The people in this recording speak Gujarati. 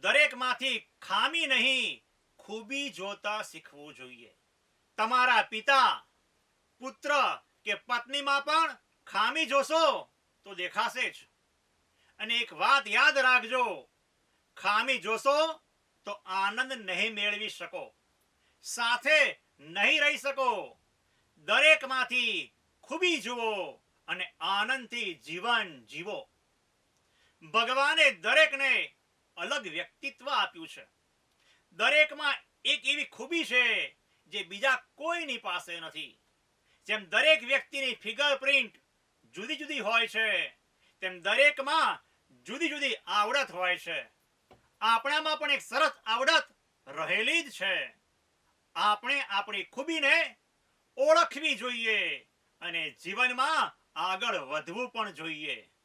દરેકમાંથી ખામી નહીં, ખૂબી જોતા શીખવું જોઈએ. તમારા પિતા, પુત્ર કે પત્નીમાં પણ ખામી જોશો તો દેખાશે જ. અને એક વાત યાદ રાખજો, ખામી જોશો તો આનંદ નહીં મેળવી શકો. સાથે નહીં રહી શકો. દરેકમાંથી ખૂબી જુઓ અને આનંદથી જીવન જીવો. ભગવાને દરેકને અલગ વ્યક્તિત્વ આપ્યું છે. દરેકમાં એક એવી ખૂબી છે જે બીજા કોઈની પાસે નથી. જેમ દરેક વ્યક્તિની ફિગર પ્રિન્ટ જુદી જુદી હોય છે, તેમ દરેકમાં જુદી જુદી આવડત હોય છે. આપણામાં પણ એક સરસ આવડત રહેલી જ છે. આપણે આપણી ખૂબીને ઓળખવી જોઈએ અને જીવનમાં આગળ વધવું પણ જોઈએ.